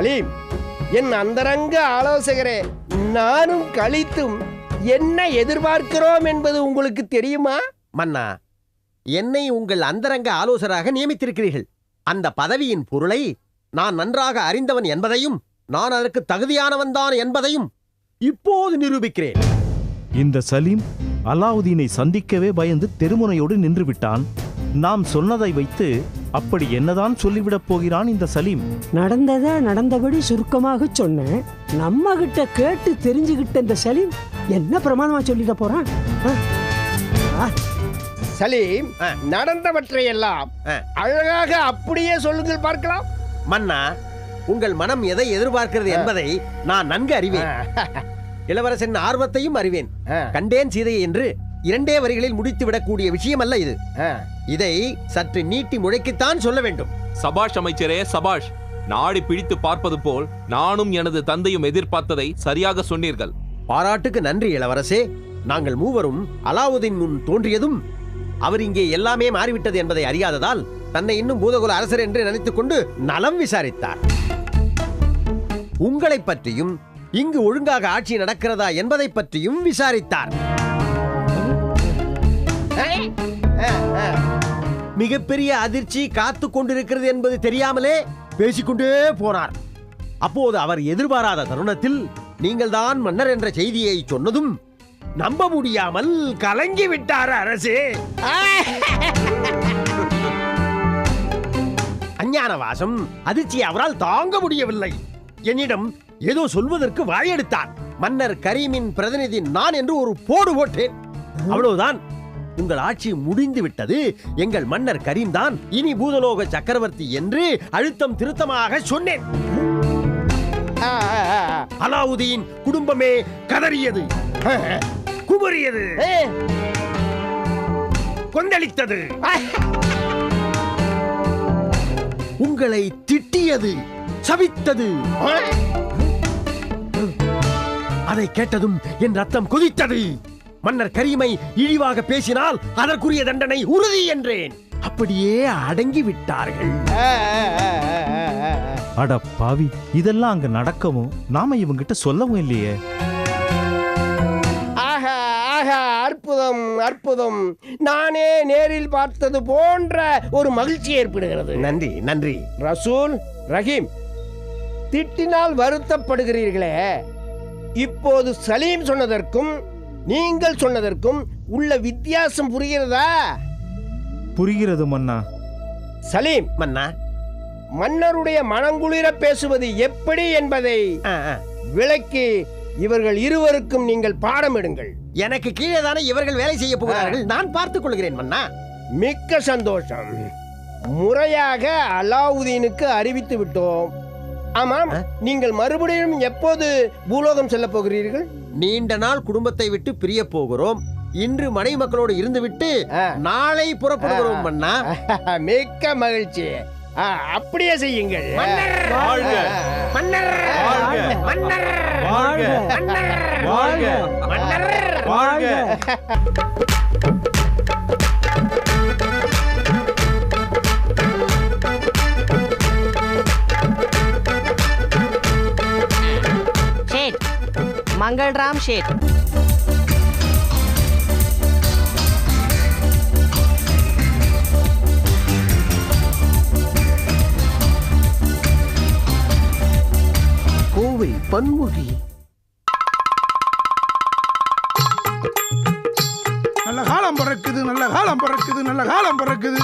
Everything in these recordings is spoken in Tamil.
சலீம் என் அந்தரங்க ஆலோசகரே நானும் கழித்தும் என்ன எதிர்பார்க்கிறோம் என்பது உங்களுக்கு தெரியுமா? மன்னா என்னை உங்கள் அந்தரங்க ஆலோசராக நியமித்திருக்கிறீர்கள். அந்த பதவியின் பொருளை நான் நன்றாக அறிந்தவன் என்பதையும் நான் அதற்கு தகுதியானவன் தான் என்பதையும் இப்போது நிரூபிக்கிறேன். இந்த சலீம் அலாவுதீனை சந்திக்கவே பயந்து தெருமுனையோடு நின்று விட்டான் நாம் சொன்னதை வைத்து அப்படி என்னதான் சொல்லிவிடப் போகிறான் இந்த சலீம்? நடந்ததை நடந்தபடி சுருக்கமாக சொன்னேன். நம்ம கிட்ட கேட்டு தெரிஞ்சுக்கிட்ட இந்த சலீம் என்ன பிரமாதமா சொல்லிட போறான்? சலீம். நடந்தவற்றை எல்லாம். அழகாக அப்படியே சொல்லுங்கள் பார்க்கலாம். மன்னா உங்கள் மனம் எதை எதிர்பார்க்கிறது என்பதை நான் நன்கு அறிவேன். இளவரசன் ஆர்வத்தையும் அறிவேன். கண்டேன் சீதையை என்று இரண்டே வரிகளில் முடித்து விடக்கூடிய விஷயம் அல்ல இது. இதை சற்று நீட்டி முழைக்குத்தான் சொல்ல வேண்டும். சபாஷ் அமைச்சரே சபாஷ். நாடி பிடித்து பார்ப்பது போல் நானும் எனது தந்தையும் எதிர்பார்த்ததை சரியாக சொன்னீர்கள். பாராட்டுக்கு நன்றி இளவரசே. நாங்கள் மூவரும் அலாவுதீன் முன் தோன்றியதும் அவர் இங்கே எல்லாமே மாறிவிட்டது என்பதை அறியாததால் தன்னை இன்னும் பூதகுல அரசர் என்று நினைத்துக் கொண்டு நலம் விசாரித்தார். உங்களைப் பற்றியும் இங்கு ஒழுங்காக ஆட்சி நடக்கிறதா என்பதை பற்றியும் விசாரித்தார். மிகப்பெரிய அதிர்ச்சி காத்து கொண்டிருக்கிறது என்பது தெரியாமலே பேசிக்கொண்டே போனார். அப்போது அவர் எதிர்பாராத தருணத்தில் நீங்கள் தான் மன்னர் என்ற செய்தியை சொன்னதும் நம்ப முடியாமல் கலங்கி விட்டார் அரசு. அஞ்ஞான வாசம் அதிர்ச்சியை அவரால் தாங்க முடியவில்லை. என்னிடம் ஏதோ சொல்வதற்கு வாயெடுத்தார். மன்னர் கரீமின் பிரதிநிதி நான் என்று ஒரு போடு போட்டேன். அவ்வளவுதான். உங்கள் ஆட்சி முடிந்து விட்டது எங்கள் மன்னர் கரீம் தான் இனி பூதலோக சக்கரவர்த்தி என்று அழுத்தம் திருத்தமாக சொன்னேன். அலாவுதீன் குடும்பமே கதறியது. குமரியது கொந்தளித்தது. உங்களை திட்டியது. சபித்தது. அதை கேட்டதும் என் ரத்தம் கொதித்தது. மன்னர் கரீமை இழிவாக பேசினால் அதற்குரிய தண்டனை உறுதி என்றேன். அப்படியே அடங்கி விட்டார்கள். அட பாவி இதெல்லாம் அங்க நடக்கவும் நாம இவங்கிட்ட சொல்லவும் இல்லையே. ஆஹா ஆஹா அற்புதம் அற்புதம். நானே நேரில் பார்த்தது போன்ற ஒரு மகிழ்ச்சி ஏற்படுகிறது. நன்றி நன்றி. ரசூல் ரஹீம் திட்டினால் வருத்தப்படுகிறீர்களே. இப்போது சலீம் சொன்னதற்கும் நீங்கள் சொன்னதற்கும் உள்ள வித்தியாசம் புரிகிறதா? புரிகிறது மன்னா. சலீம் மன்னா. மன்னருடைய மனங்குளிர பேசுவது எப்படி என்பதை. விளக்கி இவர்கள் இருவருக்கும் நீங்கள் பாடமிடுங்கள் எனக்கு கீழே தானே இவர்கள் வேலை செய்ய போகிறார்கள். நான் பார்த்துக் கொள்கிறேன் மன்னா. மிக்க சந்தோஷம். முறையாக அலாவுதீனுக்கு அறிவித்து விட்டோம். ஆமாம் நீங்கள் மறுபடியும் எப்போது பூலோகம் செல்ல போகிறீர்கள்? நீண்ட நாள் குடும்பத்தை விட்டு பிரிய போகிறோம். இன்று மனை மக்களோடு இருந்துவிட்டு. நாளை புறப்படுகிறோம் மன்னா. மிக்க மகிழ்ச்சி. ஆ, அப்படியே செய்யுங்கள். மன்னர். வாழ்க. मंगलराम शेठ கோவை பன்மொழி நல்ல காலம் பிறக்குது நல்ல காலம் பிறக்குது நல்ல காலம் பிறக்குது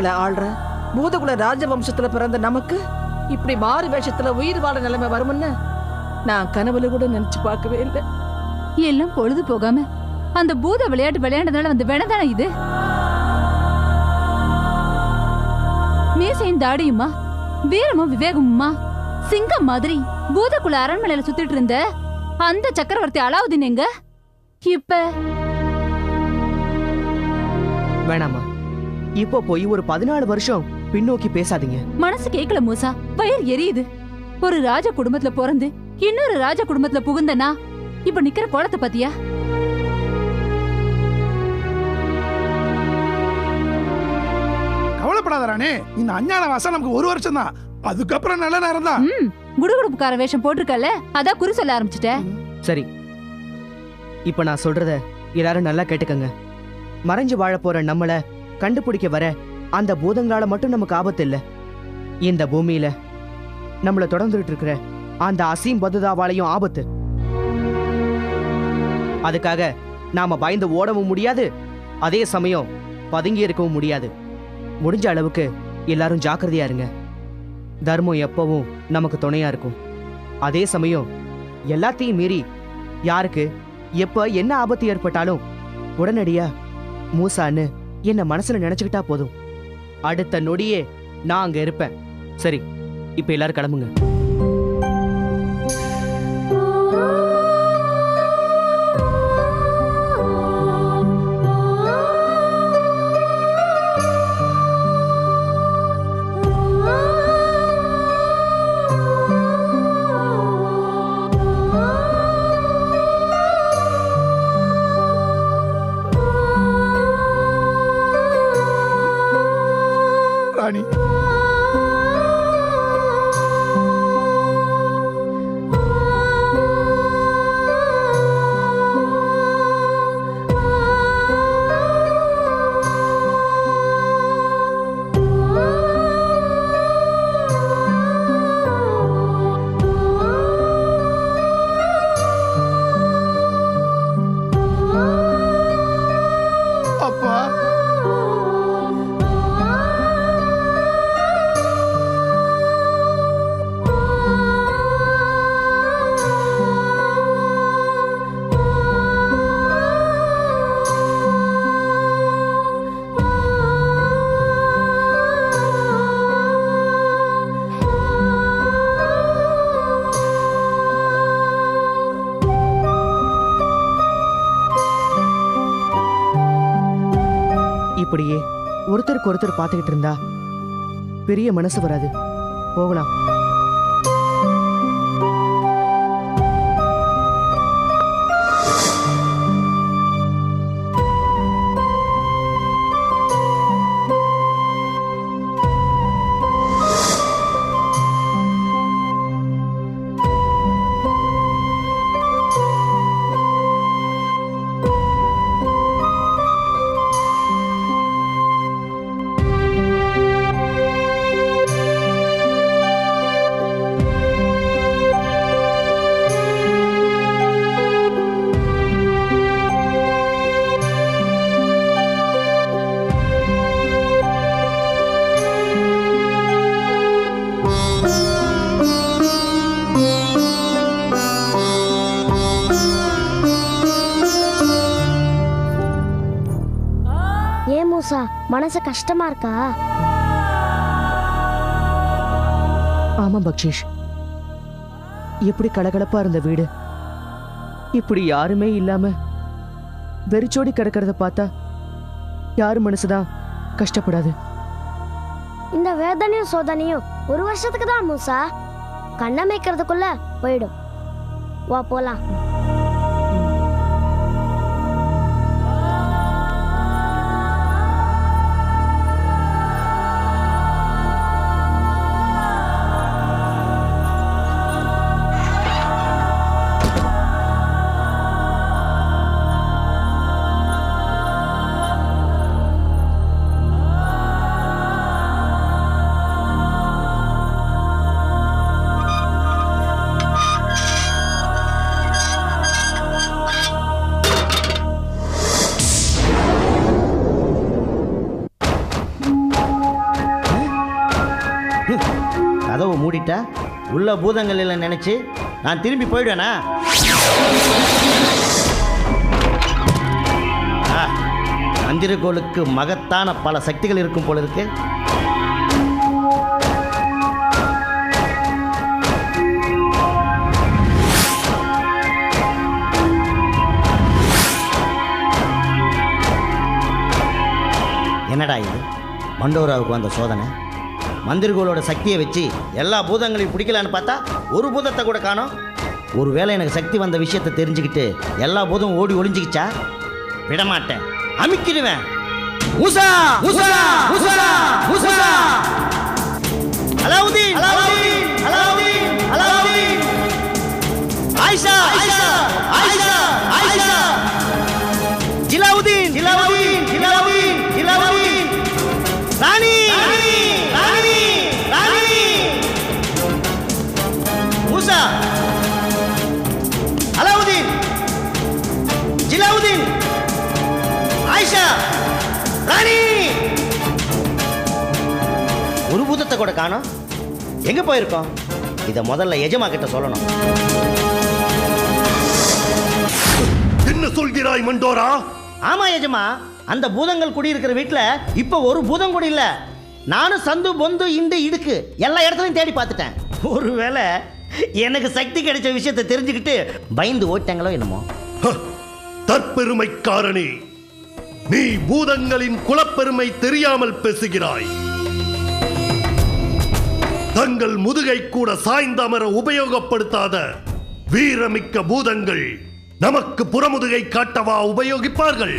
பூதங்களை ஆள்ற? பூதகுல ராஜவம்சத்துல பிறந்த நமக்கு இப்படி மாறு வேஷத்துல உயிர் வாழ நிலைமை வரும்னு நான் கனவுல கூட நினைச்சு பார்க்கவே இல்லை. எல்லாம் பொழுது போகாம அந்த பூத விளையாட்டு விளையாண்டதால வந்து வேணதானே இது? மீசையும் தாடியுமா? வீரமும் விவேகமுமா? சிங்கம் மாதிரி பூதக்குள்ள அரண்மனையில சுத்திட்டு இருந்த அந்த சக்கரவர்த்தி அலாவுதீன் எங்க? இப்ப வேணாமா இப்போ போய் ஒரு பதினாலு வருஷம் பின்னோக்கி பேசாதீங்க. மனசு கேக்கல மூசா. வயிறு எரியுது. ஒரு ராஜ குடும்பத்துல பிறந்து இன்னொரு ராஜ குடும்பத்துல புகுந்தனா? இப்ப நிக்கிற கோலத்தை பாத்தியா? கவலைப்படாத ராணி. இந்த அஞ்ஞான வாசம் நமக்கு ஒரு வருஷம் தான் அதுக்கப்புறம் நல்ல நேரம் தான். ம் குடுகுடுப்புக்கார வேஷம் போட்டிருக்கல அதான் குறி சொல்ல ஆரம்பிச்சிட்ட. சரி. இப்போ நான் சொல்றத எல்லாரும் நல்லா கேட்டுக்கங்க. மறைஞ்சு வாழ போற நம்மள கண்டுபிடிக்க வர அந்த பூதங்களால மட்டும் நமக்கு ஆபத்து இல்லை இந்த பூமியில நம்மள தொடர்ந்துட்டு இருக்கிற அந்த அசீம் பதுதாவாலையும் ஆபத்து. அதுக்காக நாம பயந்து ஓடவும் முடியாது அதே சமயம் பதுங்கி இருக்கவும் முடியாது. முடிஞ்ச அளவுக்கு எல்லாரும் ஜாக்கிரதையா இருங்க. தர்மம் எப்பவும் நமக்கு துணையா இருக்கும். அதே சமயம் எல்லாத்தையும் மீறி யாருக்கு எப்ப என்ன ஆபத்து ஏற்பட்டாலும் உடனடியா மூசான்னு என்ன மனசுல நினைச்சுக்கிட்டா போதும். அடுத்த நொடியே நான் அங்க இருப்பேன். சரி இப்ப எல்லாரும் கிளம்புங்க. ஒருத்தருக்கு ஒருத்தர் பார்த்துக்கிட்டு இருந்தா? பெரிய மனசு வராது. போகலாம். மனசு கஷ்டமா இருக்கா? ஆமா பக்ஷேஷ். எப்படி கலகலப்பா இருந்த வீடு? இப்படி யாருமே இல்லாம வெறிச்சோடி கிடக்கிறத பார்த்தா யாரு மனசுதான் கஷ்டப்படாது? இந்த வேதனையும் சோதனையும் ஒரு வருஷத்துக்கு தான் மூசா. கண்ணமைக்கிறதுக்குள்ள போயிடும். வா போலாம். உள்ள பூதங்கள் இல்லை நினச்சி நான் திரும்பி போயிடுவேனா? ஆ, மந்திரகோளுக்கு மகத்தான பல சக்திகள் இருக்கும் போல இருக்கு. என்னடா இது? மண்டோராவுக்கு வந்த சோதனை? மந்திரிகளோட சக்தியை வச்சு எல்லா பூதங்களையும் பிடிக்கலான்னு பார்த்தா ஒரு பூதத்தை கூட காணும். ஒருவேளை எனக்கு சக்தி வந்த விஷயத்தை தெரிஞ்சுக்கிட்டு எல்லா பூதம் ஓடி ஒளிஞ்சிக்கிச்சா? விடமாட்டேன். அமிக்கிடுவேன். உசா உசா உசா உசா அலாவுதீன்! அலாவுதீன்! காணோம். எங்க போயிருக்கோம்? இதை முதல்ல எஜமா கிட்ட சொல்லணும். என்ன சொல்கிறாய் மண்டோரா? ஆமா எஜமா. அந்த பூதங்கள் குடியிருக்கிற வீட்டில் இப்போ ஒரு பூதம் கூட இல்ல. நானும் சந்து பொந்து இண்டு இடுக்கு எல்லா இடத்துலையும் தேடி பார்த்துட்டேன். ஒருவேளை எனக்கு சக்தி கிடைச்ச விஷயத்தை தெரிஞ்சுக்கிட்டு பயந்து ஓட்டாங்களோ என்னமோ. தற்பெருமைக்காரனே நீ பூதங்களின் குலப்பெருமை தெரியாமல் பேசுகிறாய். தங்கள் முதுகை கூட சாய்ந்தமர உபயோகப்படுத்தாத வீரமிக்க பூதங்கள் நமக்கு புறமுதுகை காட்டவா உபயோகிப்பார்கள்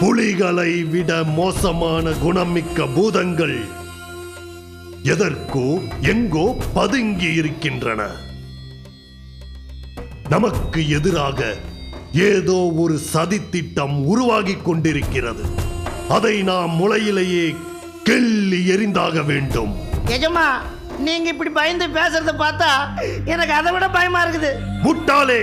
புலிகளை விட மோசமான குணமிக்க பூதங்கள் எதற்கோ எங்கோ பதுங்கி இருக்கின்றன. நமக்கு எதிராக ஏதோ ஒரு சதித்திட்டம் உருவாகிக் கொண்டிருக்கிறது. அதை நாம் முளையிலேயே கெல்லி எறிந்தாக வேண்டும். எஜமா நீங்க இப்படி பயந்து பேசுறத பார்த்தா எனக்கு அதை விட பயமா இருக்குது. முட்டாளே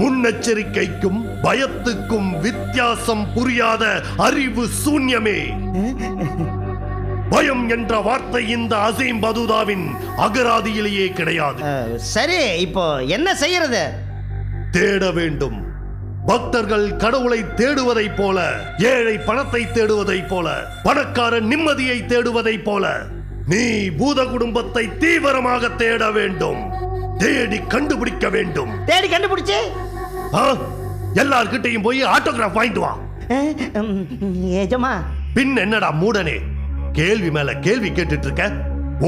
முன்னெச்சரிக்கைக்கும் பயத்துக்கும் வித்தியாசம் புரியாத அறிவு சூன்யமே. பயம் என்ற வார்த்தை இந்த அசீம் பதுதாவின் அகராதியிலேயே கிடையாது. சரி இப்போ என்ன செய்யறது? தேட வேண்டும். பக்தர்கள் கடவுளை தேடுவதைப் போல ஏழை பணத்தை தேடுவதைப் போல பணக்காரன் நிம்மதியை தேடுவதைப் போல நீ பூத குடும்பத்தை தீவிரமாக தேட வேண்டும் தேடி கண்டுபிடிக்க வேண்டும். தேடி கண்டுபிடிச்சு? எல்லார்கிட்டயும் போய் ஆட்டோகிராஃப் வாங்கிட்டு வா. பின் என்னடா மூடனே? கேள்வி மேல கேள்வி கேட்டுட்டு இருக்க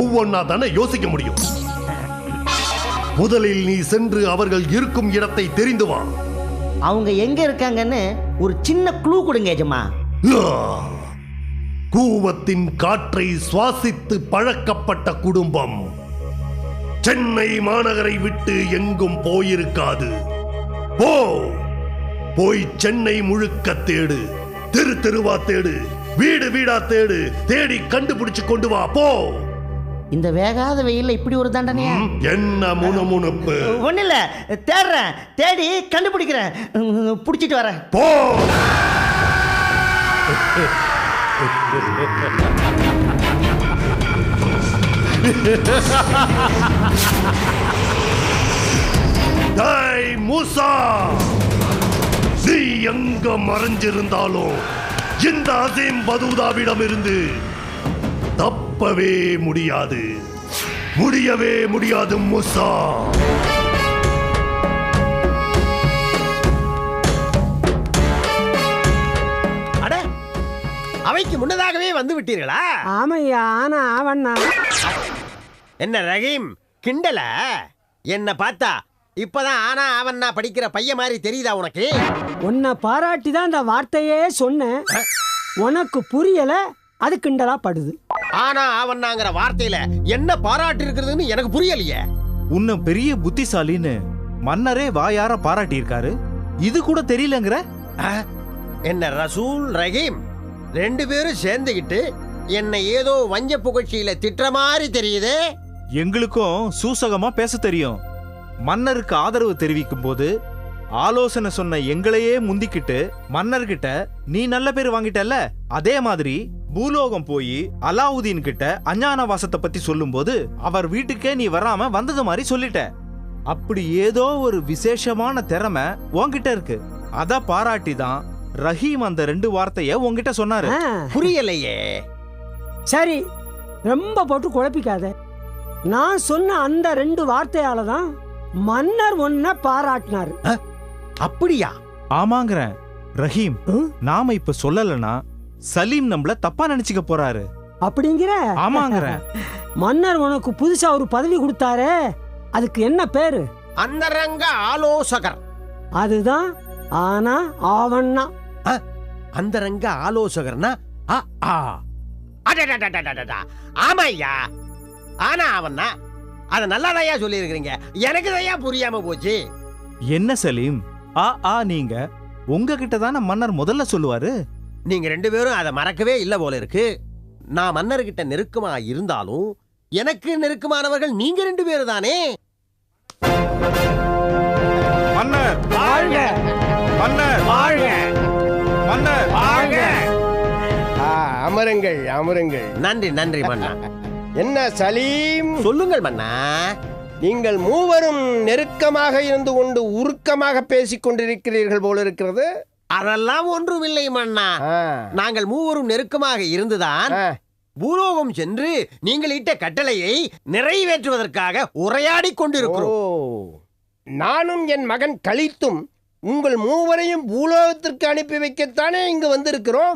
ஒவ்வொன்னா தானே யோசிக்க முடியும். முதலில் நீ சென்று அவர்கள் இருக்கும் இடத்தை தெரிந்து வா. அவங்க எங்க இருக்காங்கன்னு ஒரு சின்ன க்ளூ கொடுங்க எஜமா. கூவத்தின் காற்றை சுவாசித்து பழக்கப்பட்ட குடும்பம். சென்னை மாநகரை விட்டு எங்கும் போயிருக்காது. போ. போய் சென்னை முழுக்க தேடு. தெரு தெருவா தேடு. வீடு வீடா தேடு. தேடி கண்டுபிடிச்சு கொண்டு வா. போ. இந்த வேகாத வெயில்ல இப்படி ஒரு தண்டனையா? என்ன முணுமுணுப்பு? ஒண்ணு இல்ல தேடுறேன் தேடி கண்டுபிடிக்கிறேன். பிடிச்சிட்டு வரேன். போ! மூசா! நீ எங்க மறைஞ்சிருந்தாலும் இந்த அசீம் பதூதாவிடம் இருந்து தப்பவே முடியாது. முடியவே முடியாது மூசா. அட அவைக்கு முன்னதாகவே வந்து விட்டீர்களா? ஆமையா ஆனா அவண்ணா என்ன ரஹீம் கிண்டல? என்ன பார்த்தா இப்பதான் ஆனா அவன் நான் படிக்கிற பையன் மாதிரி தெரியுதா உனக்கு? உன்னை பாராட்டி தான் இந்த வார்த்தையே சொன்னேன். உனக்கு புரியல அது கிண்டலா படுது. ஆனா அவன்னாங்கிற வார்த்தையில என்ன பாராட்டு இருக்கிறதுன்னு எனக்கு புரியலையே. உன்னை பெரிய புத்திசாலின்னு மன்னரே வாயார பாராட்டியிருக்காரு. இது கூட தெரியலங்கிற? என்ன ரசூல் ரஹீம்? ரெண்டு பேரும் சேர்ந்துகிட்டு என்னை ஏதோ வஞ்ச புகழ்ச்சியில திட்டுற மாதிரி தெரியுதே. எங்களுக்கும் சூசகமா பேச தெரியும். மன்னருக்கு ஆதரவு தெரிவிக்கும் போது ஆலோசனை சொன்ன எங்களையே முந்திக்கிட்டு மன்னர்கிட்ட நீ நல்ல பேர் வாங்கிட்டல்ல அதே மாதிரி பூலோகம் போய் அலாவுதீன் கிட்ட அஞ்ஞான வாசத்தை பத்தி சொல்லும்போது அவர் வீட்டுக்கே நீ வராம வந்தது மாதிரி சொல்லிட்ட. அப்படி ஏதோ ஒரு விசேஷமான திறமை உன்கிட்ட இருக்கு. அத பாராட்டி தான் ரஹீம் அந்த ரெண்டு வார்த்தைய உன்கிட்ட சொன்னாரு. புரியலையே. சரி ரொம்ப போட்டு குழப்பிக்காத. நான் சொன்ன அந்த ரெண்டு வார்த்தையால தான் மன்னர் ஒன்ன பாராட்டினாரு. அப்படியா? ஆமாங்கிறேன். ரஹீம் ம்? நாம இப்ப சொல்லலனா சலீம் நம்மள தப்பா நினைச்சுக்க போறாரு. அப்படிங்கிற? ஆமாங்கிறேன் மன்னர் உனக்கு புதுசா ஒரு பதவி கொடுத்தாரே அதுக்கு என்ன பேரு? அந்தரங்க ஆலோசகர். அதுதான் ஆனா ஆவண்ணா. அந்தரங்க ஆலோசகர்னா ஆ, ஆ. அடடடடடடடா. ஆமா ஐயா ஆனா அவன்னா அத நல்லாதையா சொல்லி இருக்கிறீங்க எனக்கு தையா புரியாம போச்சு என்ன சலீம் ஆ ஆ நீங்க உங்ககிட்ட தானே மன்னர் முதல்ல சொல்லுவாரு நீங்க ரெண்டு பேரும் அதை மறக்கவே இல்ல போல இருக்கு. நான் மன்னர்கிட்ட நெருக்கமா இருந்தாலும் எனக்கு நெருக்கமானவர்கள் நீங்க ரெண்டு பேரும் தானே? மன்னர்! வாழ்க! மன்னர்! வாழ்க! மன்னர்! வாழ்க! ஆ, அமருங்கள் அமருங்கள். நன்றி நன்றி மன்னா. என்ன சலீம்? சொல்லுங்கள் மன்னா. நீங்கள் மூவரும் நெருக்கமாக இருந்து கொண்டு உருக்கமாக பேசிக் கொண்டிருக்கிறீர்கள் போல இருக்கிறது. அதெல்லாம் ஒன்றுமில்லை மன்னா. ஆ, நாங்கள் மூவரும் நெருக்கமாக இருந்துதான் பூலோகம் சென்று நீங்கள் இட்ட கட்டளையை நிறைவேற்றுவதற்காக உரையாடிக் ஓ கொண்டிருக்கிறோம் நானும் என் மகன் கழித்தும் உங்கள் மூவரையும் பூலோகத்திற்கு அனுப்பி வைக்கத்தானே இங்கு வந்திருக்கிறோம்?